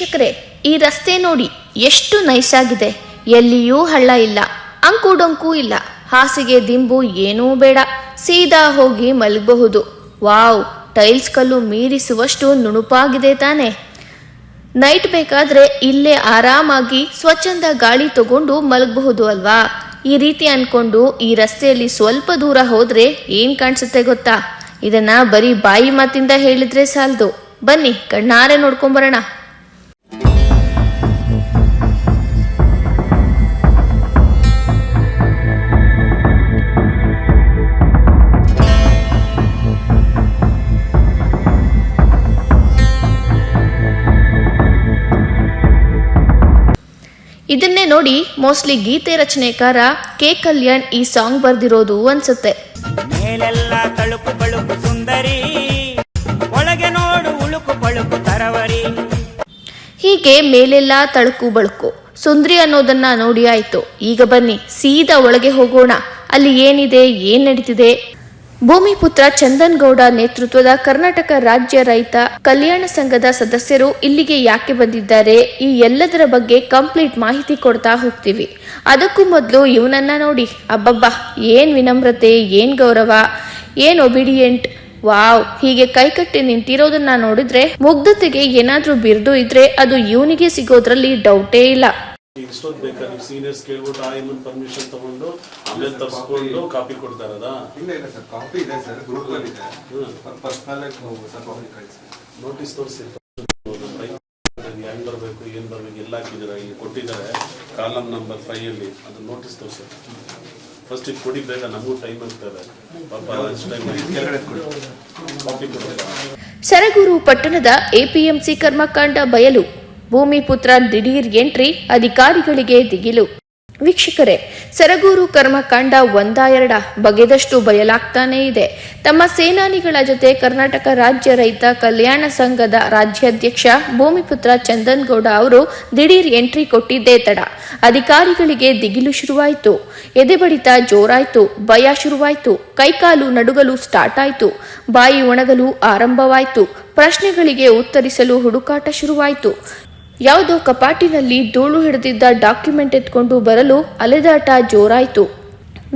ವೀಕ್ಷಕರೇ, ಈ ರಸ್ತೆ ನೋಡಿ ಎಷ್ಟು ನೈಸ್ ಆಗಿದೆ ಎಲ್ಲಿಯೂ ಹಳ್ಳ ಇಲ್ಲ ಅಂಕು ಡೊಂಕು ಇಲ್ಲ. ಹಾಸಿಗೆ ದಿಂಬು ಏನೂ ಬೇಡ. ಸೀದಾ ಹೋಗಿ ಮಲಗಬಹುದು. ವಾವ್, ಟೈಲ್ಸ್ ಕಲ್ಲು ಮೀರಿಸುವಷ್ಟು ನುಣುಪಾಗಿದೆ ತಾನೆ. ನೈಟ್ ಬೇಕಾದ್ರೆ ಇಲ್ಲೇ ಆರಾಮಾಗಿ ಸ್ವಚ್ಛಂದ ಗಾಳಿ ತಗೊಂಡು ಮಲಗಬಹುದು ಅಲ್ವಾ? ಈ ರೀತಿ ಅನ್ಕೊಂಡು ಈ ರಸ್ತೆಯಲ್ಲಿ ಸ್ವಲ್ಪ ದೂರ ಹೋದ್ರೆ ಏನ್ ಕಾಣಿಸುತ್ತೆ ಗೊತ್ತಾ? ಇದನ್ನ ಬರೀ ಬಾಯಿ ಮಾತಿಂದ ಹೇಳಿದ್ರೆ ಸಾಲದು. ಬನ್ನಿ, ಕಣ್ಣಾರೆ ನೋಡ್ಕೊಂಬರೋಣ. ಇದನ್ನೇ ನೋಡಿ ಮೋಸ್ಟ್ಲಿ ಗೀತೆ ರಚನೆಕಾರ ಕೆ ಕಲ್ಯಾಣ್ ಈ ಸಾಂಗ್ ಬರ್ದಿರೋದು ಅನ್ಸುತ್ತೆ. ಮೇಲೆಲ್ಲ ತಳುಕು ಬಳುಕು ಸುಂದರಿ ಒಳಗೆ ನೋಡು ಉಳುಕು ಬಳುಕು ತರವರಿ. ಹೀಗೆ ಮೇಲೆಲ್ಲ ತಳುಕು ಬಳುಕು. ಸುಂದ್ರಿ ಅನ್ನೋದನ್ನ ನೋಡಿ ಆಯ್ತು. ಈಗ ಬನ್ನಿ ಸೀದಾ ಒಳಗೆ ಹೋಗೋಣ. ಅಲ್ಲಿ ಏನಿದೆ ಏನ್ ನಡೀತಿದೆ? ಭೂಮಿಪುತ್ರ ಚಂದನ್ ಗೌಡ ನೇತೃತ್ವದ ಕರ್ನಾಟಕ ರಾಜ್ಯ ರೈತ ಕಲ್ಯಾಣ ಸಂಘದ ಸದಸ್ಯರು ಇಲ್ಲಿಗೆ ಯಾಕೆ ಬಂದಿದ್ದಾರೆ? ಈ ಎಲ್ಲದರ ಬಗ್ಗೆ ಕಂಪ್ಲೀಟ್ ಮಾಹಿತಿ ಕೊಡ್ತಾ ಹೋಗ್ತೀವಿ. ಅದಕ್ಕೂ ಮೊದಲು ಇವನನ್ನ ನೋಡಿ. ಅಬ್ಬಬ್ಬಾ, ಏನ್ ವಿನಮ್ರತೆ, ಏನ್ ಗೌರವ, ಏನ್ ಒಬಿಡಿಯೆಂಟ್ ವಾವ್, ಹೀಗೆ ಕೈಕಟ್ಟಿ ನಿಂತಿರೋದನ್ನ ನೋಡಿದ್ರೆ ಮುಗ್ಧತೆಗೆ ಏನಾದ್ರೂ ಬಿರ್ದು ಇದ್ರೆ ಅದು ಇವನಿಗೆ ಸಿಗೋದ್ರಲ್ಲಿ ಡೌಟೇ ಇಲ್ಲ. ಇಷ್ಟೊತ್ತು ಬೇಕಾ ನೀವು ಸೀನಿಯರ್ಸ್ ಕೇಳ್ಬಿಟ್ಟು ಆ ಇನ್ನೊಂದು ಪರ್ಮಿಷನ್ ತಗೊಂಡು ಆಮೇಲೆ ತರಿಸ್ಕೊಂಡು ಕಾಪಿ ಕೊಡ್ತಾ ಇರೋದಾ? ಇಲ್ಲ ಇಲ್ಲ ಸರ್ ಕಾಪಿ ಇದೆ ಸರ್ ಗ್ರೂಪ್ ಅಲ್ಲಿ ಇದೆ. ಪರ್ಸನಲ್ ಕಾಪಿ ಕಳಿಸಿ. ನೋಟಿಸ್ ತೋರಿಸಿ. ಹೆಂಗ್ ಬರಬೇಕು ಏನು ಬರಬೇಕು ಎಲ್ಲ ಹಾಕಿದ್ದಾರೆ? ಇಲ್ಲಿ ಕೊಟ್ಟಿದ್ದಾರೆ. ಕಾಲಮ್ ನಂಬರ್ ಫೈವ್ ಅಲ್ಲಿ. ಅದು ನೋಟಿಸ್ ತೋರಿಸಿ. ಫಸ್ಟ್ ಇದು ಕೊಡಿ ಬೇಗ ನಮಗೂ ಟೈಮ್ ಆಗ್ತದೆ ಪಾಪ ಲಂಚ್ ಟೈಮ್ ಕಾಪಿ ಕೊಡೋದಾ? ಸರಗೂರು ಪಟ್ಟಣದ ಎಪಿಎಂಸಿ ಕರ್ಮಕಾಂಡ ಬಯಲು ಭೂಮಿಪುತ್ರ ದಿಢೀರ್ ಎಂಟ್ರಿ ಅಧಿಕಾರಿಗಳಿಗೆ ದಿಗಿಲು. ವೀಕ್ಷಕರೇ, ಸರಗೂರು ಕರ್ಮಕಾಂಡ ಒಂದ ಎರಡ ಬಗೆದಷ್ಟು ಬಯಲಾಗ್ತಾನೇ ಇದೆ. ತಮ್ಮ ಸೇನಾನಿಗಳ ಜೊತೆ ಕರ್ನಾಟಕ ರಾಜ್ಯ ರೈತ ಕಲ್ಯಾಣ ಸಂಘದ ರಾಜ್ಯಾಧ್ಯಕ್ಷ ಭೂಮಿಪುತ್ರ ಚಂದನ್ಗೌಡ ಅವರು ದಿಢೀರ್ ಎಂಟ್ರಿ ಕೊಟ್ಟಿದ್ದೇ ತಡ. ಅಧಿಕಾರಿಗಳಿಗೆ ದಿಗಿಲು ಶುರುವಾಯಿತು. ಎದೆಬಡಿತ ಜೋರಾಯ್ತು, ಭಯ ಶುರುವಾಯ್ತು, ಕೈಕಾಲು ನಡುಗಲು ಸ್ಟಾರ್ಟ್ ಆಯ್ತು, ಬಾಯಿ ಒಣಗಲು ಆರಂಭವಾಯ್ತು, ಪ್ರಶ್ನೆಗಳಿಗೆ ಉತ್ತರಿಸಲು ಹುಡುಕಾಟ ಶುರುವಾಯಿತು. ಯಾವುದೋ ಕಪಾಟಿನಲ್ಲಿ ಧೂಳು ಹಿಡಿದಿದ್ದ ಡಾಕ್ಯುಮೆಂಟ್ ಎತ್ಕೊಂಡು ಬರಲು ಅಲೆದಾಟ ಜೋರಾಯಿತು.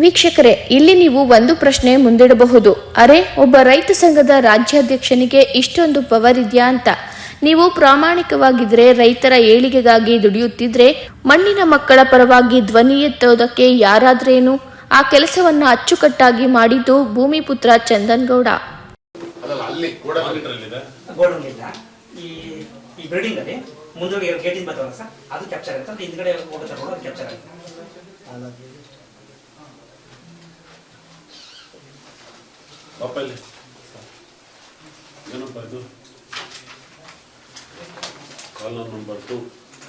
ವೀಕ್ಷಕರೇ ಇಲ್ಲಿ ನೀವು ಒಂದು ಪ್ರಶ್ನೆ ಮುಂದಿಡಬಹುದು. ಅರೆ ಒಬ್ಬ ರೈತ ಸಂಘದ ರಾಜ್ಯಾಧ್ಯಕ್ಷನಿಗೆ ಇಷ್ಟೊಂದು ಪವರ್ ಇದೆಯಾ ಅಂತ. ನೀವು ಪ್ರಾಮಾಣಿಕವಾಗಿದ್ರೆ ರೈತರ ಏಳಿಗೆಗಾಗಿ ದುಡಿಯುತ್ತಿದ್ರೆ ಮಣ್ಣಿನ ಮಕ್ಕಳ ಪರವಾಗಿ ಧ್ವನಿ ಎತ್ತೋದಕ್ಕೆ ಯಾರಾದ್ರೇನು? ಆ ಕೆಲಸವನ್ನ ಅಚ್ಚುಕಟ್ಟಾಗಿ ಮಾಡಿದ್ದು ಭೂಮಿಪುತ್ರ ಚಂದನ್ ಗೌಡ ಈ ಈ ಗೇಟಿಂದ ಬರ್ತಾವಲ್ಲ ಸರ್ ಅದು ಕ್ಯಾಪ್ಚರ್ ಆಗುತ್ತೆ. ಹಿಂದ್ಗಡೆ ಹೋಗುತ್ತೆ ರೋಡ್ ಅದು ಕ್ಯಾಪ್ಚರ್ ಆಗುತ್ತೆ. ಏನಪ್ಪ ಇದು? Column number two.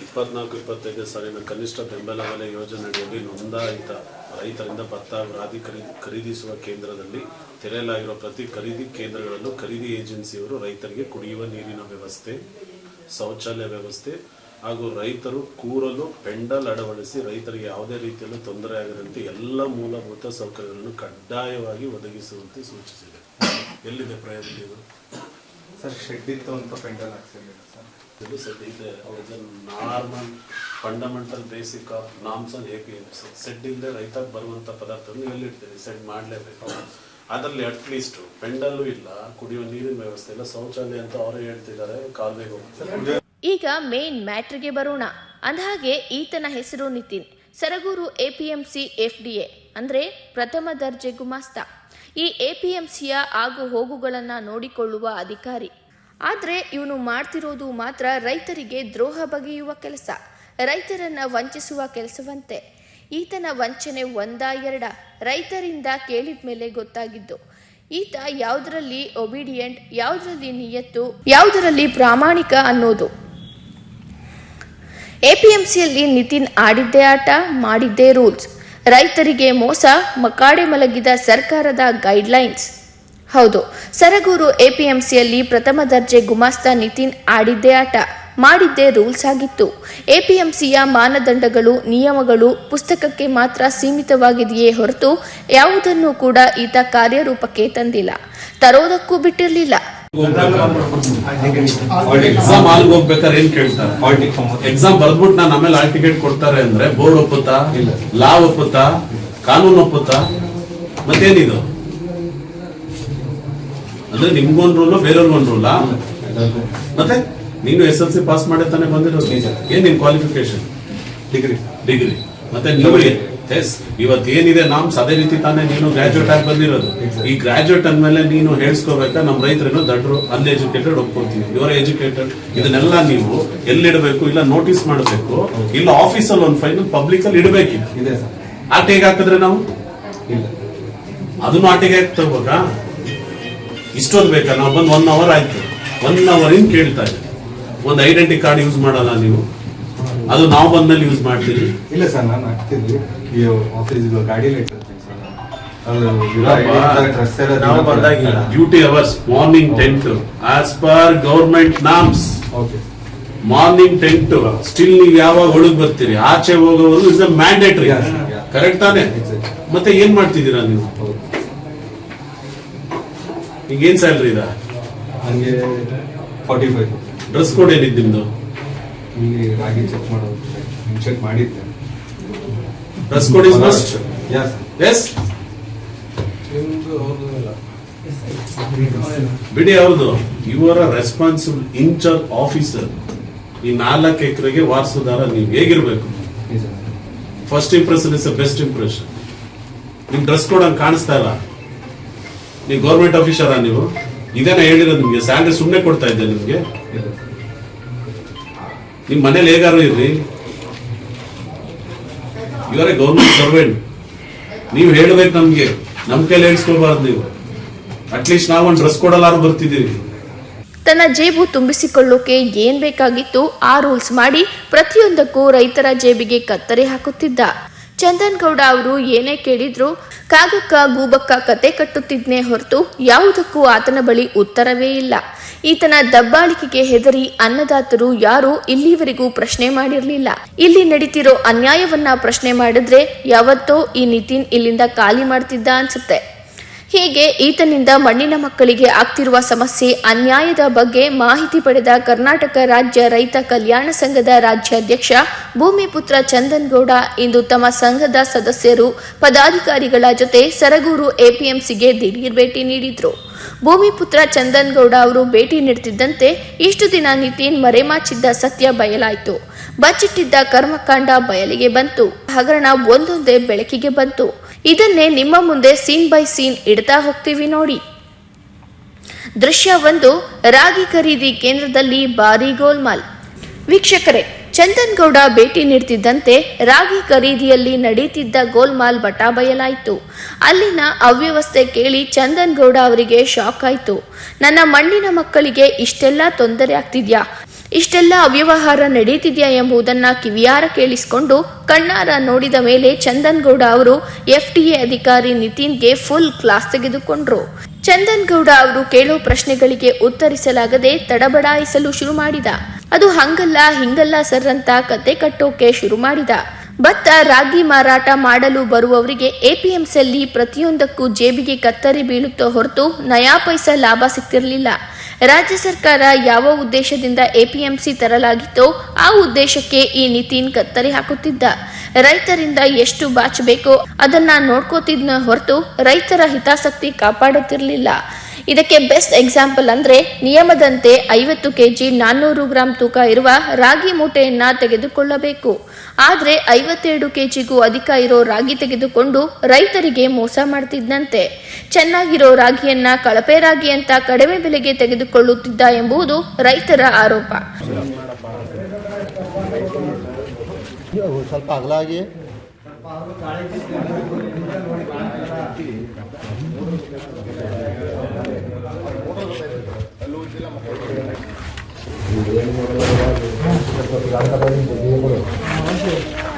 ಇಪ್ಪತ್ನಾಲ್ಕು, ಇಪ್ಪತ್ತೈದು ಸಾಲಿನ ಕನಿಷ್ಠ ಬೆಂಬಲ ಬೆಲೆ ಅಡಿಯಲ್ಲಿ ನೋಂದಾಯಿತ ರೈತರಿಂದ ಭತ್ತ ರಾದಿ ಖರೀದಿ ಖರೀದಿಸುವ ಕೇಂದ್ರದಲ್ಲಿ ತೆರೆಯಲಾಗಿರುವ ಪ್ರತಿ ಖರೀದಿ ಕೇಂದ್ರಗಳಲ್ಲೂ ಖರೀದಿ ಏಜೆನ್ಸಿಯವರು ರೈತರಿಗೆ ಕುಡಿಯುವ ನೀರಿನ ವ್ಯವಸ್ಥೆ ಶೌಚಾಲಯ ವ್ಯವಸ್ಥೆ ಹಾಗೂ ರೈತರು ಕೂರಲು ಪೆಂಡಲ್ ಅಳವಡಿಸಿ ರೈತರಿಗೆ ಯಾವುದೇ ರೀತಿಯಲ್ಲೂ ತೊಂದರೆ ಆಗದಂತೆ ಎಲ್ಲ ಮೂಲಭೂತ ಸೌಕರ್ಯಗಳನ್ನು ಕಡ್ಡಾಯವಾಗಿ ಒದಗಿಸುವಂತೆ ಸೂಚಿಸಿದೆ. ಎಲ್ಲಿದೆ ಪ್ರಯಾರಿಟಿ ಇದು ಸರ್ ಶೆಡ್ ಇತ್ತು ಅಂತ ಪೆಂಡಲ್ ಹಾಕ್ಸಿರ್ಲಿಲ್ಲ ಸರ್. ಇದು ಸದ್ಯ ಇದೆ normal fundamental basic of norms ಹೇಗೆ ಸೆಡ್ ಇಲ್ಲದೆ ರೈತಕ್ಕೆ ಬರುವಂತ ಪದಾರ್ಥವನ್ನು ಎಲ್ಲಿಡ್ತೀರಿ ಸೆಡ್ ಮಾಡಲೇಬೇಕು. ಅದರಲ್ಲಿ ಅಟ್ಲೀಸ್ಟ್ ಪೆಂಡಲ್ಲೂ ಇಲ್ಲ ಕುಡಿಯುವ ನೀರಿನ ವ್ಯವಸ್ಥೆ ಇಲ್ಲ. ಶೌಚಾಲಯ ಅಂತ ಅವರೇ ಹೇಳ್ತಿದ್ದಾರೆ ಹೋಗ್ತಾರೆ ಈಗ ಮೇನ್ ಮ್ಯಾಟ್ರಿಗೆ ಬರೋಣ. ಅಂದಹಾಗೆ ಈತನ ಹೆಸರು ನಿತಿನ್, ಸರಗೂರು ಎಪಿಎಂಸಿ ಎಫ್ಡಿಎ ಅಂದ್ರೆ ಪ್ರಥಮ ದರ್ಜೆ ಗುಮಾಸ್ತ. ಈ ಎಪಿಎಂಸಿಯ ಆಗು ಹೋಗುಗಳನ್ನು ನೋಡಿಕೊಳ್ಳುವ ಅಧಿಕಾರಿ. ಆದರೆ ಇವನು ಮಾಡ್ತಿರೋದು ಮಾತ್ರ ರೈತರಿಗೆ ದ್ರೋಹ ಬಗೆಯುವ ಕೆಲಸ. ರೈತರನ್ನ ವಂಚಿಸುವ ಕೆಲಸವಂತೆ. ಈತನ ವಂಚನೆ ಒಂದ ಎರಡ ರೈತರಿಂದ ಕೇಳಿದ ಮೇಲೆ ಗೊತ್ತಾಗಿದ್ದು, ಈತ ಯಾವುದರಲ್ಲಿ ಒಬಿಡಿಯಂಟ್, ಯಾವುದರಲ್ಲಿ ನಿಯತ್ತು, ಯಾವುದರಲ್ಲಿ ಪ್ರಾಮಾಣಿಕ ಅನ್ನೋದು. ಎಪಿಎಂಸಿಯಲ್ಲಿ ನಿತಿನ್ ಆಡಿದ್ದೇ ಆಟ, ಮಾಡಿದ್ದೇ ರೂಲ್ಸ್. ರೈತರಿಗೆ ಮೋಸ, ಮಕಾಡೆ ಮಲಗಿದ ಸರ್ಕಾರದ ಗೈಡ್ಲೈನ್ಸ್. ಹೌದು, ಸರಗೂರು ಎಪಿಎಂಸಿಯಲ್ಲಿ ಪ್ರಥಮ ದರ್ಜೆ ಗುಮಾಸ್ತ ನಿತಿನ್ ಆಡಿದ್ದೇ ಆಟ. ಮಾಡಿದ್ದೇ ರೂಲ್ಸ್ ಆಗಿತ್ತು. ಎಪಿಎಂಸಿಯ ಮಾನದಂಡಗಳು ನಿಯಮಗಳು ಪುಸ್ತಕಕ್ಕೆ ಮಾತ್ರ ಸೀಮಿತವಾಗಿದೆಯೇ ಹೊರತು ಯಾವುದನ್ನು ಕೂಡ ಈತ ಕಾರ್ಯರೂಪಕ್ಕೆ ತಂದಿಲ್ಲ. ತರೋದಕ್ಕೂ ಬಿಟ್ಟಿರಲಿಲ್ಲ. ಎಕ್ಸಾಮ್ ಹೋಗ್ಬೇಕಾದ್ರೆ ಏನ್ ಕೇಳ್ತಾರೆ? ಎಕ್ಸಾಮ್ ಬರ್ದ್ಬಿಟ್ಟು ನಾನು ಆಮೇಲೆ ಆಲ್ ಟಿಕೆಟ್ ಕೊಡ್ತಾರೆ ಅಂದ್ರೆ ಬೋರ್ಡ್ ಒಪ್ಪುತ್ತಾ? ಲಾ ಒಪ್ಪುತ್ತಾ? ಕಾನೂನು ಒಪ್ಪುತ್ತಾ? ಮತ್ತೇನಿದು? ಅಂದ್ರೆ ನಿಮ್ಗೊಂದ್ ರೂಲು ಬೇರೆಯವ್ರಿಗೊಂದ್ ರೂಲಾ ಮತ್ತೆ? ನೀನು ಎಸ್ ಎಲ್ ಸಿ ಪಾಸ್ ಮಾಡಿ ತಾನೇ ಬಂದಿರೋದು? ನಿಜ. ಏನ್ ನಿಮ್ಮ ಕ್ವಾಲಿಫಿಕೇಶನ್ ಡಿಗ್ರಿ ಡಿಗ್ರಿ ಮತ್ತೆ ನೀವು ಎಸ್ ಇವತ್ತು ಏನಿದೆ ನಾಮ್ಸ್? ಅದೇ ರೀತಿ ತಾನೇ ನೀನು ಗ್ರಾಜುಯೇಟ್ ಆಗಿ ಬಂದಿರೋದು. ಈ ಗ್ರಾಜುಯೇಟ್ ಅಂದ್ಮೇಲೆ ನೀನು ಹೇಳ್ಸ್ಕೋಬೇಕಾ? ನಮ್ಮ ರೈತರೇನೋ ದಡ್ರು ಅನ್ಎಜುಕೇಟೆಡ್ ಒಪ್ಕೊಳ್ತೀನಿ ಇವರ ಎಜುಕೇಟೆಡ್ ಇದನ್ನೆಲ್ಲ ನೀವು ಎಲ್ಲಿಡಬೇಕು? ಇಲ್ಲ ನೋಟಿಸ್ ಮಾಡಬೇಕು. ಇಲ್ಲ ಆಫೀಸಲ್ಲಿ ಒಂದು ಫೈಲ್ ಪಬ್ಲಿಕ್ ಅಲ್ಲಿ ಇಡಬೇಕು ಇದೆ ಸರ್. ಆಟೆಗೆ ಹಾಕಿದ್ರೆ ನಾವು? ಇಲ್ಲ. ಅದನ್ನು ಆಟಿಗೆ ಹಾಕಿ ತಗೋಬೇಕಾ? ಇಷ್ಟೊಂದು ಬೇಕಾ? ನಾವು ಬಂದು ಒನ್ ಅವರ್ ಆಯ್ತು. ಒನ್ ಅವರ್ ಇನ್ ಕೇಳ್ತಾ ಇದ್ದೀವಿ ಒಂದು ಐಡೆಂಟಿ ಕಾರ್ಡ್ ಯೂಸ್ ಮಾಡಲ್ಲ ನೀವು? ಅದು ನಾವು ಬಂದಲ್ಲಿ ಯೂಸ್ ಮಾಡ್ತೀವಿ ಇಲ್ಲ ಸರ್ ನಾನು ಹಾಕ್ತಿದ್ವಿ ಈ ಆಫೀಸ್ ಗಾಡಿಯಲ್ಲಿ ನಾವು ಬಂದಾಗಿಲ್ಲ. Duty hours morning ten to as per government norms okay morning ten to still ನೀವು ಯಾವಾಗ ಒಳಗೆ ಬರ್ತೀರಿ? ಆಚೆ ಹೋಗೋವರು ಇಸ್ ಅ ಮ್ಯಾಂಡೇಟರಿ. ಕರೆಕ್ಟ್ ತಾನೆ? ಮತ್ತೆ ಏನ್ ಮಾಡ್ತಿದ್ದೀರಾ ನೀವು? ಈಗ ಏನ್ ಸ್ಯಾಲ್ರಿ ಇದೆ? ಫಾರ್ಟಿ ಫೈವ್ ಡ್ರೆಸ್ ಕೋಡ್ ಏನಿದ್ ನಿಮ್ದು? ಇಲ್ಲಿ ರಾಗಿ ಚೆಕ್ ಮಾಡೋದು. ಚೆಕ್ ಮಾಡಿದ್ದೆ. Dress code is must yes sir yes ಬಿಡಿ ಅವ್ರದ್ದು ಅ ರೆಸ್ಪಾನ್ಸಿಬಲ್ ಇನ್ಚಾರ್ಜ್ ಆಫೀಸರ್ ಈ ನಾಲ್ಕು ಎಕರೆಗೆ ವಾರಸುದಾರ ನೀವು ಹೇಗಿರ್ಬೇಕು? First impression is best impression ನಿಮ್ ಡ್ರೆಸ್ ಕೋಡ್ ಹಂಗೆ ಕಾಣಿಸ್ತಾ ಇಲ್ಲ? ನೀವು ಗೌರ್ಮೆಂಟ್ ಆಫೀಸರಾ ನೀವು? ಇದೇನ ಹೇಳಿರೋದು ನಿಮಗೆ ಸ್ಯಾಲ್ರಿ ಸುಮ್ಮನೆ ಕೊಡ್ತಾ ಇದ್ದೆ ನಿಮ್ಗೆ. ನಿಮ್ಮ ನಿಮ್ ಮನೇಲಿ ಹೇಗಾರು ಇರ್ರಿ. ಇವರೇ ಗೌರ್ಮೆಂಟ್ ಸರ್ವೆಂಟ್ ನೀವು ಹೇಳ್ಬೇಕು ನಮಗೆ. ನಮ್ ಕೈಲಿ ಹೇಳಿಸ್ಕೋಬಾರ್ದು ನೀವು. ಅಟ್ಲೀಸ್ಟ್ ನಾವೊಂದು ಡ್ರೆಸ್ ಕೊಡಲಾರು ಬರ್ತಿದ್ದೀವಿ. ತನ್ನ ಜೇಬು ತುಂಬಿಸಿಕೊಳ್ಳೋಕೆ ಏನ್ ಬೇಕಾಗಿತ್ತು ಆ ರೂಲ್ಸ್ ಮಾಡಿ ಪ್ರತಿಯೊಂದಕ್ಕೂ ರೈತರ ಜೇಬಿಗೆ ಕತ್ತರಿ ಹಾಕುತ್ತಿದ್ದ. ಚಂದನ್ ಗೌಡ ಅವರು ಏನೇ ಕೇಳಿದ್ರು ಕಾಗಕ್ಕ ಗೂಬಕ್ಕ ಕತೆ ಕಟ್ಟುತ್ತಿದ್ನೇ ಹೊರತು ಯಾವುದಕ್ಕೂ ಆತನ ಬಳಿ ಉತ್ತರವೇ ಇಲ್ಲ. ಈತನ ದಬ್ಬಾಳಿಕೆಗೆ ಹೆದರಿ ಅನ್ನದಾತರು ಯಾರೂ ಇಲ್ಲಿವರೆಗೂ ಪ್ರಶ್ನೆ ಮಾಡಿರಲಿಲ್ಲ. ಇಲ್ಲಿ ನಡೀತಿರೋ ಅನ್ಯಾಯವನ್ನ ಪ್ರಶ್ನೆ ಮಾಡಿದ್ರೆ ಯಾವತ್ತೋ ಈ ನಿತಿನ್ ಇಲ್ಲಿಂದ ಖಾಲಿ ಮಾಡ್ತಿದ್ದ ಅನ್ಸುತ್ತೆ. ಹೀಗೆ ಈತನಿಂದ ಮಣ್ಣಿನ ಮಕ್ಕಳಿಗೆ ಆಗ್ತಿರುವ ಸಮಸ್ಯೆ, ಅನ್ಯಾಯದ ಬಗ್ಗೆ ಮಾಹಿತಿ ಪಡೆದ ಕರ್ನಾಟಕ ರಾಜ್ಯ ರೈತ ಕಲ್ಯಾಣ ಸಂಘದ ರಾಜ್ಯಾಧ್ಯಕ್ಷ ಭೂಮಿಪುತ್ರ ಚಂದನ್ಗೌಡ ಇಂದು ತಮ್ಮ ಸಂಘದ ಸದಸ್ಯರು, ಪದಾಧಿಕಾರಿಗಳ ಜೊತೆ ಸರಗೂರು ಎಪಿಎಂಸಿಗೆ ದಿಢೀರ್ ಭೇಟಿ ನೀಡಿದರು. ಭೂಮಿಪುತ್ರ ಚಂದನ್ಗೌಡ ಅವರು ಭೇಟಿ ನೀಡುತ್ತಿದ್ದಂತೆ ಇಷ್ಟು ದಿನ ನಿತಿನ್ ಮರೆಮಾಚಿದ್ದ ಸತ್ಯ ಬಯಲಾಯಿತು. ಬಚ್ಚಿಟ್ಟಿದ್ದ ಕರ್ಮಕಾಂಡ ಬಯಲಿಗೆ ಬಂತು. ಹಗರಣ ಒಂದೊಂದೇ ಬೆಳಕಿಗೆ ಬಂತು. ಇದನ್ನೇ ನಿಮ್ಮ ಮುಂದೆ ಸೀನ್ ಬೈ ಸೀನ್ ಇಡ್ತಾ ಹೋಗ್ತೀವಿ ನೋಡಿ. ದೃಶ್ಯ ಒಂದು ರಾಗಿ ಖರೀದಿ ಕೇಂದ್ರದಲ್ಲಿ ಭಾರಿ ಗೋಲ್ಮಾಲ್. ವೀಕ್ಷಕರೇ ಚಂದನ್ ಗೌಡ ಭೇಟಿ ನೀಡ್ತಿದ್ದಂತೆ ರಾಗಿ ಖರೀದಿಯಲ್ಲಿ ನಡೀತಿದ್ದ ಗೋಲ್ಮಾಲ್ ಬಟಾ ಬಯಲಾಯಿತು. ಅಲ್ಲಿನ ಅವ್ಯವಸ್ಥೆ ಕೇಳಿ ಚಂದನ್ ಗೌಡ ಅವರಿಗೆ ಶಾಕ್ ಆಯಿತು. ನನ್ನ ಮಣ್ಣಿನ ಮಕ್ಕಳಿಗೆ ಇಷ್ಟೆಲ್ಲ ತೊಂದರೆ ಆಗ್ತಿದ್ಯಾ? ಇಷ್ಟೆಲ್ಲ ಅವ್ಯವಹಾರ ನಡೆಯುತ್ತಿದೆಯಾ ಎಂಬುದನ್ನ ಕಿವಿಯಾರ ಕೇಳಿಸಿಕೊಂಡು ಕಣ್ಣಾರ ನೋಡಿದ ಮೇಲೆ ಚಂದನ್ಗೌಡ ಅವರು ಎಫ್ಟಿಎ ಅಧಿಕಾರಿ ನಿತಿನ್ಗೆ ಫುಲ್ ಕ್ಲಾಸ್ ತೆಗೆದುಕೊಂಡ್ರು. ಚಂದನ್ಗೌಡ ಅವರು ಕೇಳೋ ಪ್ರಶ್ನೆಗಳಿಗೆ ಉತ್ತರಿಸಲಾಗದೆ ತಡಬಡಾಯಿಸಲು ಶುರು ಮಾಡಿದ. ಅದು ಹಂಗಲ್ಲ, ಹಿಂಗಲ್ಲ ಸರ್ ಅಂತ ಕತೆ ಕಟ್ಟೋಕೆ ಶುರು ಮಾಡಿದ. ಭತ್ತ ರಾಗಿ ಮಾರಾಟ ಮಾಡಲು ಬರುವವರಿಗೆ ಎಪಿಎಂಸಿಯಲ್ಲಿ ಪ್ರತಿಯೊಂದಕ್ಕೂ ಜೇಬಿಗೆ ಕತ್ತರಿ ಬೀಳುತ್ತೋ ಹೊರತು ನಯಾ ಪೈಸಾ ಲಾಭ ಸಿಗ್ತಿರಲಿಲ್ಲ. ರಾಜ್ಯ ಸರ್ಕಾರ ಯಾವ ಉದ್ದೇಶದಿಂದ ಎಪಿಎಂಸಿ ತರಲಾಗಿತ್ತೋ ಆ ಉದ್ದೇಶಕ್ಕೆ ಈ ನಿತಿನ್ ಕತ್ತರಿ ಹಾಕುತ್ತಿದ್ದ. ರೈತರಿಂದ ಎಷ್ಟು ಬಾಚಬೇಕೋ ಅದನ್ನ ನೋಡ್ಕೋತಿದ್ನ ಹೊರತು ರೈತರ ಹಿತಾಸಕ್ತಿ ಕಾಪಾಡುತ್ತಿರಲಿಲ್ಲ ಇದಕ್ಕೆ ಬೆಸ್ಟ್ ಎಕ್ಸಾಂಪಲ್ ಅಂದ್ರೆ ನಿಯಮದಂತೆ ಐವತ್ತು ಕೆಜಿ ನಾನ್ನೂರು ಗ್ರಾಂ ತೂಕ ಇರುವ ರಾಗಿ ಮೂಟೆಯನ್ನು ತೆಗೆದುಕೊಳ್ಳಬೇಕು. ಆದರೆ ಐವತ್ತೆರಡು ಕೆಜಿಗೂ ಅಧಿಕ ಇರೋ ರಾಗಿ ತೆಗೆದುಕೊಂಡು ರೈತರಿಗೆ ಮೋಸ ಮಾಡ್ತಿದ್ದಂತೆ ಚೆನ್ನಾಗಿರೋ ರಾಗಿಯನ್ನ ಕಳಪೆ ರಾಗಿ ಅಂತ ಕಡಿಮೆ ಬೆಲೆಗೆ ತೆಗೆದುಕೊಳ್ಳುತ್ತಿದ್ದ ಎಂಬುದು ರೈತರ ಆರೋಪ. మూడు వేలు మూడు వేలు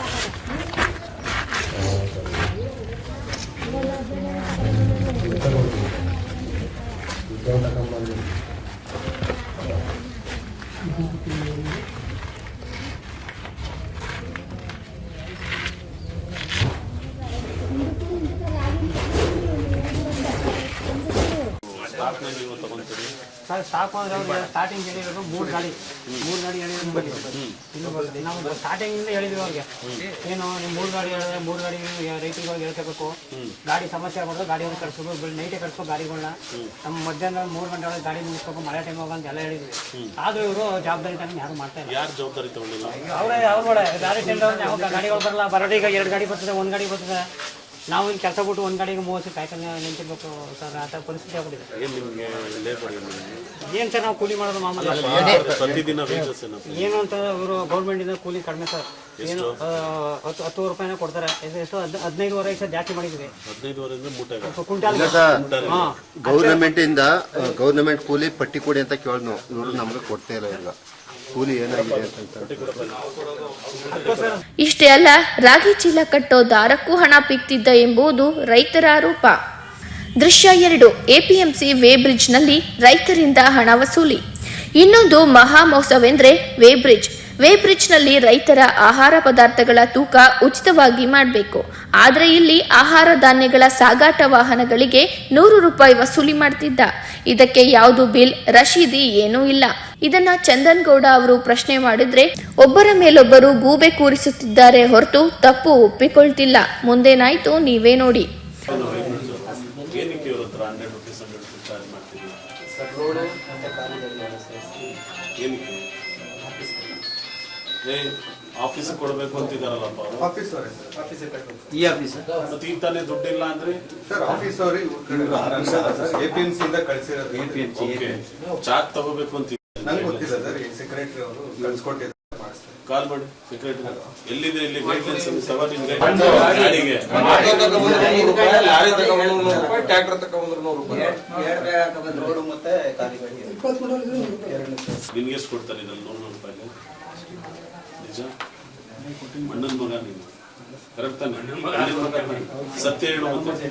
ಸರ್ ಸ್ಟಾಕ್ ಅಂದ್ರೆ ಸ್ಟಾರ್ಟಿಂಗ್ ಹೇಳಿರೋದು ಮೂರು ಗಾಡಿ. ಮೂರು ಗಾಡಿ ಹೇಳಿದ್ರು ಬನ್ನಿ. ಸ್ಟಾರ್ಟಿಂಗ್ ಇಂದ ಹೇಳಿದ್ವಿ ಅವ್ರಿಗೆ. ಏನು ನಿಮ್ ಮೂರು ಗಾಡಿ ಹೇಳಿದ್ರೆ ಮೂರು ಗಾಡಿ ರೈತರಿಗೆ ಹೇಳ್ಕೋಬೇಕು. ಗಾಡಿ ಸಮಸ್ಯೆ ಆಗ್ಬಾರ್ದು ಗಾಡಿಯನ್ನು ಕಟ್ಸೋದು ನೈಟೇ ಕಟ್ಸೋ ಗಾಡಿಗಳನ್ನ ನಮ್ಮ ಮಧ್ಯಾಹ್ನ ಮೂರು ಗಂಟೆ ಒಳಗೆ ಗಾಡಿ ಮುಗಿಸ್ಬೇಕು ಮಳೆ ಟೈಮ್ ಹೋಗೋ ಎಲ್ಲ ಹೇಳಿದ್ವಿ. ಆದ್ರೂ ಇವರು ಜವಾಬ್ದಾರಿ ಟೈಮ್ ಯಾರು ಮಾಡ್ತಾ ಇಲ್ಲ. ಯಾರು ಜವಾಬ್ದಾರಿ ಅವರೇ ಅವ್ರ ಗಾಡಿ ಗಾಡಿಗಳು ಬರಲ್ಲ ಬರೋದು ಎರಡು ಗಾಡಿ ಬರ್ತದೆ ಒಂದು ಗಾಡಿ ಬರ್ತದೆ. ನಾವು ಇಲ್ಲಿ ಕೆಲಸ ಬಿಟ್ಟು ಒಂದ್ ಗಾಡಿಗೆ ಮೂವತ್ತು ಕಾಯ್ಕೊಂಡು ನಿಂತಿರ್ಬೇಕು ಸರ್ ಆ ಥರ ಪರಿಸ್ಥಿತಿ ಆಗ್ಬಿಟ್ಟಿದೆ. ಏನ್ ನಿಮಗೆ ಲೇಬರ್ ಏನು ಸರ್ ನಾವು ಕೂಲಿ ಮಾಡೋದು ಮಾಮೂಲಿ? ಪ್ರತಿದಿನ ವೇಜಸ್ ಏನು ಏನು ಅಂತ ಇವರು ಗೌರ್ಮೆಂಟಿಂದ ಕೂಲಿ ಕಡಿಮೆ ಸರ್. ಏನು ಆ, ಹತ್ತು ಹತ್ತು ರೂಪಾಯಿನ ಕೊಡ್ತಾರೆ. ಇದು ಎಷ್ಟು ಹದ್ ಹದಿನೈದುವರೆ ಸರ್ ಜಾಸ್ತಿ ಮಾಡಿದ್ವಿ. ಹದಿನೈದುವರೆಯಿಂದ ಮೂಟೆ ಕುಂಟಾಲ್ ಹಾಂ. ಗೌರ್ಮೆಂಟ್ ಇಂದ ಗೌರ್ಮೆಂಟ್ ಕೂಲಿ ಪಟ್ಟಿ ಕೊಡಿ ಅಂತ ಕೇಳಿದ್ನು. ಇವರು ನಮ್ಗೆ ಕೊಡ್ತಾ ಇಲ್ಲ ಈಗ ಇಷ್ಟೇ ಅಲ್ಲ, ರಾಗಿ ಚೀಲ ಕಟ್ಟೋ ದಾರಕ್ಕೂ ಹಣ ಪಿಕ್ತಿದ್ದ ಎಂಬುದು ರೈತರ ಆರೋಪ. ದೃಶ್ಯ ಎರಡು, ಎಪಿಎಂಸಿ ವೇ ಬ್ರಿಡ್ಜ್ನಲ್ಲಿ ರೈತರಿಂದ ಹಣ ವಸೂಲಿ. ಇನ್ನೊಂದು ಮಹಾ ಮೋಸವೆಂದ್ರೆ ವೇ ಬ್ರಿಡ್ಜ್. ವೇ ಬ್ರಿಡ್ಜ್ನಲ್ಲಿ ರೈತರ ಆಹಾರ ಪದಾರ್ಥಗಳ ತೂಕ ಉಚಿತವಾಗಿ ಮಾಡಬೇಕು. ಆದರೆ ಇಲ್ಲಿ ಆಹಾರ ಧಾನ್ಯಗಳ ಸಾಗಾಟ ವಾಹನಗಳಿಗೆ ನೂರು ರೂಪಾಯಿ ವಸೂಲಿ ಮಾಡ್ತಿದ್ದ. ಇದಕ್ಕೆ ಯಾವುದು ಬಿಲ್ ರಶೀದಿ ಏನೂ ಇಲ್ಲ. ಇದನ್ನ ಚಂದನ್ ಗೌಡ ಅವರು ಪ್ರಶ್ನೆ ಮಾಡಿದ್ರೆ ಒಬ್ಬರ ಮೇಲೊಬ್ಬರು ಗೂಬೆ ಕೂರಿಸುತ್ತಿದ್ದಾರೆ ಹೊರತು ತಪ್ಪು ಒಪ್ಪಿಕೊಳ್ತಿಲ್ಲ. ಮುಂದೇನಾಯ್ತು ನೀವೇ ನೋಡಿ. ಆಫೀಸ್ ಕೊಡ್ಬೇಕು ಅಂತಿದಾರಲ್ಲಪ್ಪ ಅವರು? ಆಫೀಸ್ ಅವರೇ ಸರ್ ಆಫೀಸ್ ಈ ಆಫೀಸ್ ಮತ್ತೆ ಈಗ ತಾನೇ ದುಡ್ಡಿಲ್ಲ ಅಂದ್ರೆ? ಸರ್ ಆಫೀಸ್ ಇಂದ ಕಳ್ಸಿರೋದು ಚಾರ್ಜ್ ತಗೋಬೇಕು ಅಂತ ನಂಗೆ ಗೊತ್ತಿಲ್ಲ ಸರ್ ಈ ಸೆಕ್ರೆಟರಿ ಅವರು ಕಳ್ಸ್ಕೊಟ್ಟಿದ್ದಾರೆ ಕಾಲ್ ಮಾಡಿ ಸೆಕ್ರೆಟರಿ ಎಲ್ಲಿದೆ ಇಲ್ಲಿ ಗೈಡ್ಲೈನ್ಸ್ ತಗೋ ನಿನ್ ಗಾಡಿಗೆ. ಲಾರಿ ತಗೊಂಡ್ರು ನೂರು ರೂಪಾಯಿ? ಟ್ರ್ಯಾಕ್ಟರ್ ತಗೊಂಡ್ರು ನೂರು ರೂಪಾಯಿ. ರೋಡು ಮತ್ತೆ ಖಾಲಿ ಗಾಡಿ ನಿನ್ಗೆ ಎಷ್ಟು ಕೊಡ್ತಾರೆ ಇದ್ರಲ್ಲಿ ನೂರು ನೂರು ರೂಪಾಯಿಗೆ? ನಿಜ? ಮಣ್ಣನ ಮಗ ನೀನು ಕರೆಕ್ಟ್ ತಾನೆ. ಸತ್ಯ ಹೇಳು ಮತ್ತೆ.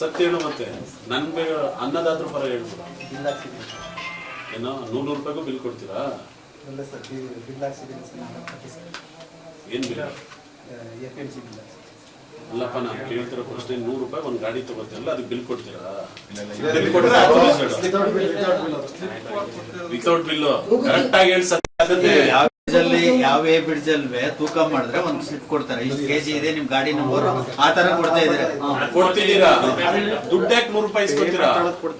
ಸತ್ಯ ಹೇಳು ಮತ್ತೆ. ನನ್ ಬೇಗ ಅನ್ನದಾದ್ರೂ ಪರ ಹೇಳು. ಬಿಲ್ ಹಾಕ್ಸಿದ್ದೀನಿ ಏನೋ ನೂರು ನೂರು ರೂಪಾಯಿಗೂ ಬಿಲ್ ಕೊಡ್ತೀರಾ? ಇಲ್ಲ ಸರ್ ಬಿಲ್ ಹಾಕ್ಸಿದ್ದೀನಿ ಸರ್ ನಾನು ಏನ್ bill? F M C bill ಅಲ್ಲಪ್ಪ ನಾನು ಕೇಳ್ತಿರೋ ಪ್ರಶ್ನೆ ನೂರು ರೂಪಾಯಿ ಒಂದು ಗಾಡಿ ತಗೋತಿರಲ್ಲ ಅದಕ್ಕೆ ಬಿಲ್ ಕೊಡ್ತೀರಾ? ಬಿಲ್ ಕೊಡ್ತೀರಾ ವಿತೌಟ್ ಬಿಲ್ಲು ಕರೆಕ್ಟ್ ಆಗಿ ಹೇಳಿ ಸತ್ಯ ಬ್ರಿಡ್ಜಲ್ಲಿ ಯಾವ ಬ್ರಿಡ್ಜ್ ಅಲ್ವೇ ತೂಕ ಮಾಡಿದ್ರೆ ಒಂದು ಸ್ಲಿಪ್ ಕೊಡ್ತಾರೆ. ಇಷ್ಟು ಕೆಜಿ ಇದೆ ನಿಮ್ ಗಾಡಿ ನಂಬರ್ ಆ ತರ ಕೊಡ್ತಾ ಇದಾರೆ ಕೊಡ್ತಿದ್ದೀರಾ? ನೂರು ರೂಪಾಯಿ ಇಸ್ಕೊತೀರಾ?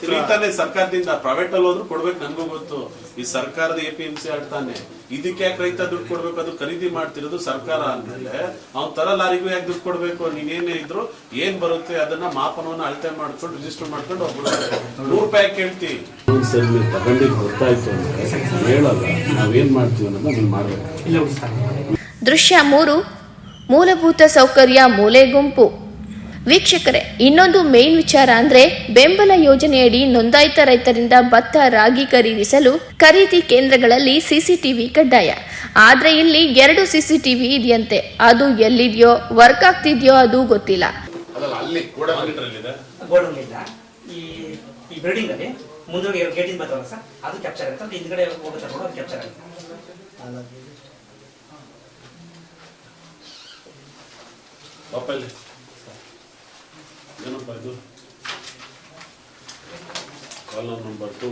ಫ್ರೀ ತಾನೆ ಸರ್ಕಾರದಿಂದ ಪ್ರೈವೇಟ್ ಅಲ್ಲಿ ಹೋದ್ರು ಕೊಡ್ಬೇಕು ನನ್ಗೂ ಗೊತ್ತು. ಈ ಸರ್ಕಾರದ ಎ ಪಿ ಎಂ ಸಿ ಆಡ್ತಾನೆ ಇದಕ್ಕೆ ಯಾಕೆ ರೈತ ದುಡ್ಡು ಕೊಡ್ಬೇಕು? ಅದು ಖರೀದಿ ಮಾಡ್ತಿರೋದು ಸರ್ಕಾರ ಅಂದ್ಮೇಲೆ ಅವ್ನ್ ತರ ಲಾರಿಗೂ ಯಾಕೆ ದುಡ್ಡು ಕೊಡ್ಬೇಕು? ನೀನೇನೇ ಇದ್ರು ಏನ್ ಬರುತ್ತೆ? ಅದನ್ನ ಮಾಪನವನ್ನ ಅಳತೆ ಮಾಡ್ಕೊಂಡು ರಿಜಿಸ್ಟರ್ ಮಾಡ್ಕೊಂಡು ಹೋಗ್ಬಿಡ್ತಾರೆ ನೂರು ರೂಪಾಯಿ ಕೇಳ್ತಿ? ಸರ್ ನೀವು ತಗೊಂಡಿದ್ದು ಗೊತ್ತಾಯ್ತು ಅಂದ್ರೆ ಹೇಳಲ್ಲ. ನಾವೇನ್ ಮಾಡ್ತೀವಿ ಅನ್ನೋದನ್ನ ನೀವು ಮಾಡ್ಬೇಕು. ದೃಶ್ಯ ಮೂರು ಮೂಲಭೂತ ಸೌಕರ್ಯ ಮೂಲೆ ಗುಂಪು. ವೀಕ್ಷಕರೇ ಇನ್ನೊಂದು ಮೇನ್ ವಿಚಾರ ಅಂದ್ರೆ ಬೆಂಬಲ ಯೋಜನೆಯಡಿ ನೋಂದಾಯಿತ ರೈತರಿಂದ ಭತ್ತ ರಾಗಿ ಖರೀದಿಸಲು ಖರೀದಿ ಕೇಂದ್ರಗಳಲ್ಲಿ ಸಿಸಿಟಿವಿ ಕಡ್ಡಾಯ. ಆದ್ರೆ ಇಲ್ಲಿ ಎರಡು ಸಿಸಿಟಿವಿ ಇದೆಯಂತೆ. ಅದು ಎಲ್ಲಿದೆಯೋ ವರ್ಕ್ ಆಗ್ತಿದ್ಯೋ ಅದು ಗೊತ್ತಿಲ್ಲ. ಅದಲ್ಲ ಎರಡು ಕೂಡ ಮುಂದೆ ಗೇಟಿಂದ ಬರ್ತಾವಲ್ಲ ಸರ್ ಅದು ಕ್ಯಾಪ್ಚರ್ ಆಗುತ್ತೆ. ಅಂತ ಹಿಂದ್ಗಡೆ ಹೋಗುತ್ತೆ ನೋಡು, ಅದು ಕ್ಯಾಪ್ಚರ್ ಆಗುತ್ತೆ. ಇಲ್ಲಿ. ಏನಪ್ಪ ಇದು? ಕಾಲಮ್ ನಂಬರ್ ಟು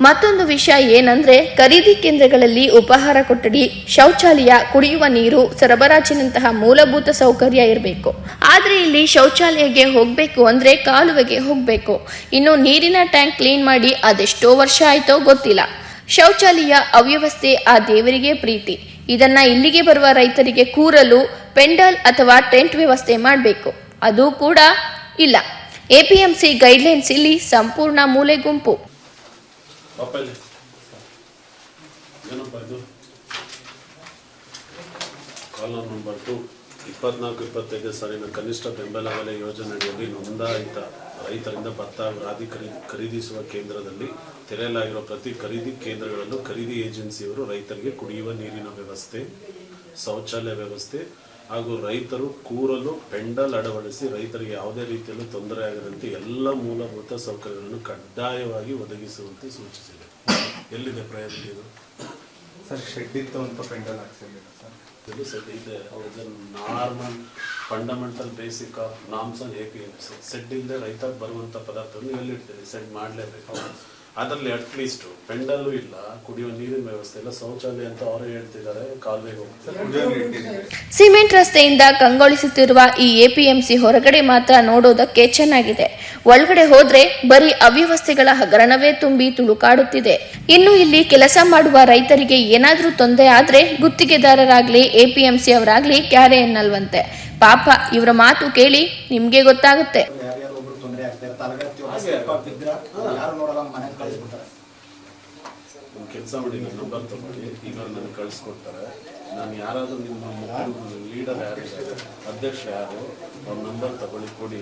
ಮತ್ತೊಂದು ವಿಷಯ ಏನಂದ್ರೆ, ಖರೀದಿ ಕೇಂದ್ರಗಳಲ್ಲಿ ಉಪಹಾರ ಕೊಠಡಿ, ಶೌಚಾಲಯ, ಕುಡಿಯುವ ನೀರು, ಸರಬರಾಜಿನಂತಹ ಮೂಲಭೂತ ಸೌಕರ್ಯ ಇರಬೇಕು. ಆದ್ರೆ ಇಲ್ಲಿ ಶೌಚಾಲಯಕ್ಕೆ ಹೋಗ್ಬೇಕು ಅಂದ್ರೆ ಕಾಲುವೆಗೆ ಹೋಗ್ಬೇಕು. ಇನ್ನು ನೀರಿನ ಟ್ಯಾಂಕ್ ಕ್ಲೀನ್ ಮಾಡಿ ಅದೆಷ್ಟೋ ವರ್ಷ ಆಯ್ತೋ ಗೊತ್ತಿಲ್ಲ. ಶೌಚಾಲಯ ಅವ್ಯವಸ್ಥೆ ಆ ದೇವರಿಗೆ ಪ್ರೀತಿ. ಇದನ್ನ ಇಲ್ಲಿಗೆ ಬರುವ ರೈತರಿಗೆ ಕೂರಲು ಪೆಂಡಲ್ ಅಥವಾ ಟೆಂಟ್ ವ್ಯವಸ್ಥೆ ಮಾಡಬೇಕು. ಅದು ಕೂಡ ಇಲ್ಲ. ಎಪಿಎಂಸಿ ಗೈಡ್ಲೈನ್ಸ್ ಇಲ್ಲಿ ಸಂಪೂರ್ಣ ಮೂಲೆ ಗುಂಪು. ಇಪ್ಪತ್ನಾಲ್ಕು, ಇಪ್ಪತ್ತೈದು ಸಾಲಿನ ಕನಿಷ್ಠ ಬೆಂಬಲ ಬೆಲೆ ಅಡಿಯಲ್ಲಿ ನೋಂದಾಯಿತ ರೈತರಿಂದ ಭತ್ತ ರಾದಿ ಖರೀದಿ ಖರೀದಿಸುವ ಕೇಂದ್ರದಲ್ಲಿ ತೆರೆಯಲಾಗಿರುವ ಪ್ರತಿ ಖರೀದಿ ಕೇಂದ್ರಗಳಲ್ಲೂ ಖರೀದಿ ಏಜೆನ್ಸಿಯವರು ರೈತರಿಗೆ ಕುಡಿಯುವ ನೀರಿನ ವ್ಯವಸ್ಥೆ, ಶೌಚಾಲಯ ವ್ಯವಸ್ಥೆ ಹಾಗೂ ರೈತರು ಕೂರಲು ಪೆಂಡಲ್ ಅಳವಡಿಸಿ ರೈತರಿಗೆ ಯಾವುದೇ ರೀತಿಯಲ್ಲೂ ತೊಂದರೆ ಆಗದಂತೆ ಎಲ್ಲ ಮೂಲಭೂತ ಸೌಕರ್ಯಗಳನ್ನು ಕಡ್ಡಾಯವಾಗಿ ಒದಗಿಸುವಂತೆ ಸೂಚಿಸಿದೆ. ಎಲ್ಲಿದೆ ಪ್ರಯತ್ನ ಇದು? ಸರ್ ಶೆಡ್ ಇತ್ತು ಅಂತ ಪೆಂಡಲ್ ಹಾಕ್ಸಿರ್ಲಿಲ್ಲ ಸರ್. ಇದು ಇದೆ. ಇದೆ normal fundamental basic of norms and A P M C ಇಲ್ಲದೆ ರೈತ ಬರುವಂಥ ಪದಾರ್ಥವನ್ನು ಎಲ್ಲಿಡ್ತೀರಿ? ಸೆಡ್ ಮಾಡಲೇಬೇಕು. ಅದರಲ್ಲಿ ಅಟ್ಲೀಸ್ಟ್ ಪೆಂಡಲ್ಲೂ ಇಲ್ಲ ಕುಡಿಯುವ ನೀರಿನ ವ್ಯವಸ್ಥೆ ಇಲ್ಲ ಶೌಚಾಲಯ ಅಂತ ಅವರೇ ಹೇಳ್ತಿದ್ದಾರೆ ಕಾಲುವೆ ಹೋಗ್ತಾರೆ ಸಿಮೆಂಟ್ ರಸ್ತೆಯಿಂದ ಕಂಗೊಳಿಸುತ್ತಿರುವ ಈ ಎಪಿಎಂಸಿ ಹೊರಗಡೆ ಮಾತ್ರ ನೋಡೋದಕ್ಕೆ ಚೆನ್ನಾಗಿದೆ. ಒಳಗಡೆ ಹೋದ್ರೆ ಬರೀ ಅವ್ಯವಸ್ಥೆಗಳ ಹಗರಣವೇ ತುಂಬಿ ತುಳುಕಾಡುತ್ತಿದೆ. ಇನ್ನು ಇಲ್ಲಿ ಕೆಲಸ ಮಾಡುವ ರೈತರಿಗೆ ಏನಾದ್ರೂ ತೊಂದರೆ ಆದ್ರೆ ಗುತ್ತಿಗೆದಾರರಾಗ್ಲಿ ಎಪಿಎಂಸಿ ಅವರಾಗ್ಲಿ ಕ್ಯಾರೆ ಎನ್ನಲ್ವಂತೆ. ಪಾಪ ಇವರ ಮಾತು ಕೇಳಿ ನಿಮ್ಗೆ ಗೊತ್ತಾಗುತ್ತೆ. ಕೆಲಸ ಮಾಡಿ ನನ್ನ ನಂಬರ್ ತಗೊಳ್ಳಿ ಈಗ ನನಗೆ ಕಳಿಸ್ಕೊಡ್ತಾರೆ. ನಾನು ಯಾರಾದರೂ ನಿಮ್ಮ ಲೀಡರ್ ಯಾರು ಅಧ್ಯಕ್ಷ ಯಾರು ಅವ್ರ ನಂಬರ್ ತಗೊಳ್ಳಿ ಕೊಡಿ.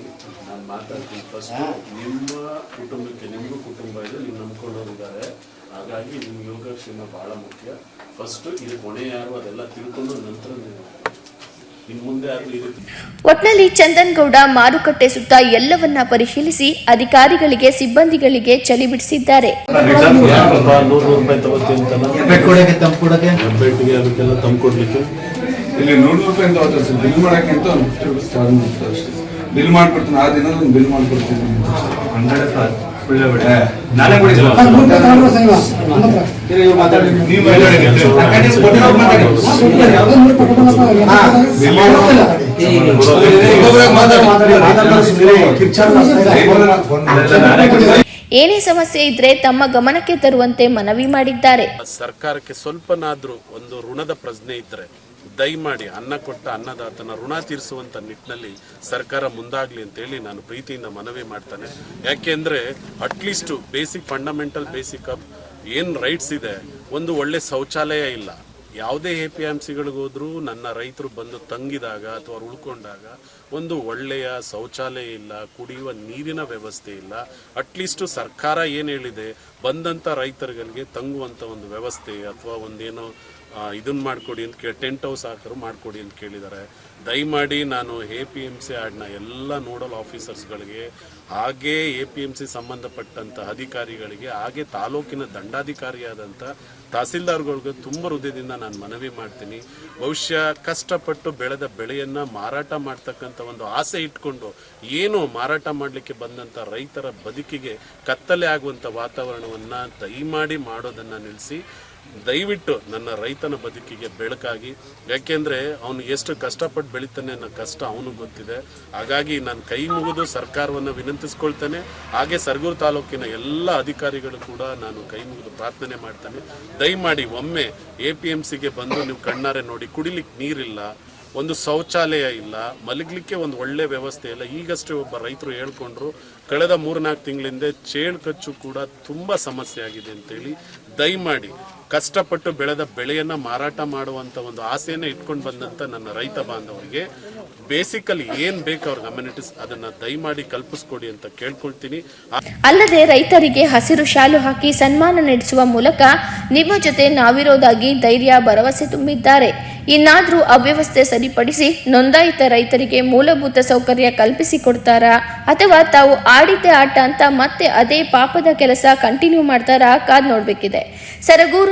ನಾನು ಮಾತಾಡ್ತೀನಿ ಫಸ್ಟ್ ನಿಮ್ಮ ಕುಟುಂಬಕ್ಕೆ ನಿಮಗೂ ಕುಟುಂಬ ಇದೆ ನೀವು ನಂಬ್ಕೊಂಡವ್ರಿದ್ದಾರೆ ಹಾಗಾಗಿ ನಿಮ್ಮ ಯೋಗಕ್ಷೇಮ ಭಾಳ ಮುಖ್ಯ. ಫಸ್ಟು ಇದು ಕೊನೆ ಯಾರು ಅದೆಲ್ಲ ತಿಳ್ಕೊಂಡು ನಂತರ ನೀವು ಇನ್ನು ಮುಂದೆ ಗೌಡ ಒಟ್ನಲ್ಲಿ ಮಾರುಕಟ್ಟೆ ಸುತ್ತ ಎಲ್ಲವನ್ನ ಪರಿಶೀಲಿಸಿ ಅಧಿಕಾರಿಗಳಿಗೆ ಸಿಬ್ಬಂದಿಗಳಿಗೆ ಚಳಿ ಬಿಡಿಸಿದ್ದಾರೆ. ಇಲ್ಲಿ ನೂರು ರೂಪಾಯಿ ಅಂತ ಬಿಲ್ ಮಾಡಕ್ಕೆ ಅಂತ ಒಂದು ಫಿಫ್ಟಿ ರುಪೀಸ್ ಚಾರ್ಜ್ ಮಾಡ್ತಾರೆ ಅಷ್ಟೇ. ಬಿಲ್ ಮಾಡ್ಕೊಡ್ತೀನಿ ಆ ದಿನ ಒಂದು ಬಿಲ್ ಮಾಡ್ಕೊಡ್ತೀನಿ ಏನೇ ಸಮಸ್ಯೆ ಇದ್ರೆ ತಮ್ಮ ಗಮನಕ್ಕೆ ತರುವಂತೆ ಮನವಿ ಮಾಡಿದ್ದಾರೆ. ಸರ್ಕಾರಕ್ಕೆ ಸ್ವಲ್ಪನಾದ್ರೂ ಒಂದು ಋಣದ ಪ್ರಜ್ಞೆ ಇದ್ದರೆ ದಯಮಾಡಿ ಅನ್ನ ಕೊಟ್ಟ ಅನ್ನದಾತನ ಋಣ ತೀರಿಸುವಂತ ನಿಟ್ಟಿನಲ್ಲಿ ಸರ್ಕಾರ ಮುಂದಾಗಲಿ ಅಂತೇಳಿ ನಾನು ಪ್ರೀತಿಯಿಂದ ಮನವಿ ಮಾಡ್ತಾನೆ. ಯಾಕೆಂದ್ರೆ at least basic fundamental basic of ಏನು ರೈಟ್ಸ್ ಇದೆ, ಒಂದು ಒಳ್ಳೆ ಶೌಚಾಲಯ ಇಲ್ಲ. ಯಾವುದೇ ಎ ಪಿ ಎಂ ಸಿಗಳಿಗೆ ಹೋದ್ರೂ ನನ್ನ ರೈತರು ಬಂದು ತಂಗಿದಾಗ ಅಥವಾ ಉಳ್ಕೊಂಡಾಗ ಒಂದು ಒಳ್ಳೆಯ ಶೌಚಾಲಯ ಇಲ್ಲ, ಕುಡಿಯುವ ನೀರಿನ ವ್ಯವಸ್ಥೆ ಇಲ್ಲ. ಅಟ್ಲೀಸ್ಟ್ ಸರ್ಕಾರ ಏನು ಹೇಳಿದೆ ಬಂದಂಥ ರೈತರುಗಳಿಗೆ ತಂಗುವಂಥ ಒಂದು ವ್ಯವಸ್ಥೆ ಅಥವಾ ಒಂದೇನೋ ಇದನ್ನ ಮಾಡಿಕೊಡಿ ಅಂತ ಕೇಳಿ, ಟೆಂಟ್ ಹೌಸ್ ಹಾಕರು ಮಾಡಿಕೊಡಿ ಅಂತ ಕೇಳಿದ್ದಾರೆ. ದಯಮಾಡಿ ನಾನು ಎ ಪಿ ಎಂ ಸಿ ಆಡ್ನ ಎಲ್ಲ ನೋಡಲ್ ಆಫೀಸರ್ಸ್ಗಳಿಗೆ, ಹಾಗೇ ಎ ಪಿ ಎಂ ಸಿ ಸಂಬಂಧಪಟ್ಟಂಥ ಅಧಿಕಾರಿಗಳಿಗೆ, ಹಾಗೆ ತಾಲೂಕಿನ ದಂಡಾಧಿಕಾರಿಯಾದಂಥ ತಹಸೀಲ್ದಾರ್ಗಳಿಗೆ ತುಂಬ ಹೃದಯದಿಂದ ನಾನು ಮನವಿ ಮಾಡ್ತೀನಿ. ಬಹುಶಃ ಕಷ್ಟಪಟ್ಟು ಬೆಳೆದ ಬೆಳೆಯನ್ನು ಮಾರಾಟ ಮಾಡ್ತಕ್ಕಂಥ ಒಂದು ಆಸೆ ಇಟ್ಕೊಂಡು ಏನು ಮಾರಾಟ ಮಾಡಲಿಕ್ಕೆ ಬಂದಂಥ ರೈತರ ಬದುಕಿಗೆ ಕತ್ತಲೆ ಆಗುವಂಥ ವಾತಾವರಣವನ್ನು ದಯಮಾಡಿ ಮಾಡೋದನ್ನು ನಿಲ್ಲಿಸಿ ದಯವಿಟ್ಟು ನನ್ನ ರೈತನ ಬದುಕಿಗೆ ಬೆಳಕಾಗಿ. ಯಾಕೆಂದ್ರೆ ಅವನು ಎಷ್ಟು ಕಷ್ಟಪಟ್ಟು ಬೆಳಿತಾನೆ ಅನ್ನೋ ಕಷ್ಟ ಅವನು ಗೊತ್ತಿದೆ. ಹಾಗಾಗಿ ನಾನು ಕೈ ಮುಗಿದು ಸರ್ಕಾರವನ್ನು ವಿನಂತಿಸ್ಕೊಳ್ತೇನೆ. ಹಾಗೆ ಸರ್ಗೂರು ತಾಲೂಕಿನ ಎಲ್ಲ ಅಧಿಕಾರಿಗಳು ಕೂಡ ನಾನು ಕೈ ಮುಗಿದು ಪ್ರಾರ್ಥನೆ ಮಾಡ್ತೇನೆ. ದಯಮಾಡಿ ಒಮ್ಮೆ ಎ ಪಿ ಎಂ ಸಿಗೆ ಬಂದು ನೀವು ಕಣ್ಣಾರೆ ನೋಡಿ, ಕುಡಿಲಿಕ್ಕೆ ನೀರಿಲ್ಲ, ಒಂದು ಶೌಚಾಲಯ ಇಲ್ಲ, ಮಲಗಲಿಕ್ಕೆ ಒಂದು ಒಳ್ಳೆ ವ್ಯವಸ್ಥೆ ಇಲ್ಲ. ಈಗಷ್ಟೇ ಒಬ್ಬ ರೈತರು ಹೇಳ್ಕೊಂಡ್ರು, ಕಳೆದ ಮೂರ್ನಾಲ್ಕು ತಿಂಗಳಿಂದ ಚೇಳು ಕಚ್ಚು ಕೂಡ ತುಂಬ ಸಮಸ್ಯೆ ಆಗಿದೆ ಅಂತೇಳಿ. ದಯಮಾಡಿ ಕಷ್ಟಪಟ್ಟು ಬೆಳೆದ ಬೆಳೆಯನ್ನ ಮಾರಾಟ ಮಾಡುವಂತ ಒಂದು ಆಸೆಯನ್ನು ಇಟ್ಕೊಂಡು ಬಂದಂತ ನನ್ನ ರೈತ ಬಾಂಧವರಿಗೆ ಬೇಸಿಕಲಿ ಏನ್ ಬೇಕು ಅವ್ರಿಗೆ ಅಮ್ಯುನಿಟೀಸ್ ಅದನ್ನ ದಯಮಾಡಿ ಕಲ್ಪಿಸ್ಕೊಡಿ ಅಂತ ಕೇಳ್ಕೊಳ್ತೀನಿ. ಅಲ್ಲದೆ ರೈತರಿಗೆ ಹಸಿರು ಶಾಲು ಹಾಕಿ ಸನ್ಮಾನ ನಡೆಸುವ ಮೂಲಕ ನಿಮ್ಮ ಜೊತೆ ನಾವಿರೋದಾಗಿ ಧೈರ್ಯ, ಭರವಸೆ ತುಂಬಿದ್ದಾರೆ. ಇನ್ನಾದರೂ ಅವ್ಯವಸ್ಥೆ ಸರಿಪಡಿಸಿ ನೋಂದಾಯಿತ ರೈತರಿಗೆ ಮೂಲಭೂತ ಸೌಕರ್ಯ ಕಲ್ಪಿಸಿಕೊಡ್ತಾರಾ? ಅಥವಾ ತಾವು ಆಡಿದ್ದೆ ಆಟ ಅಂತ ಮತ್ತೆ ಅದೇ ಪಾಪದ ಕೆಲಸ ಕಂಟಿನ್ಯೂ ಮಾಡ್ತಾರಾ? ಕಾದ್ ನೋಡ್ಬೇಕಿದೆ.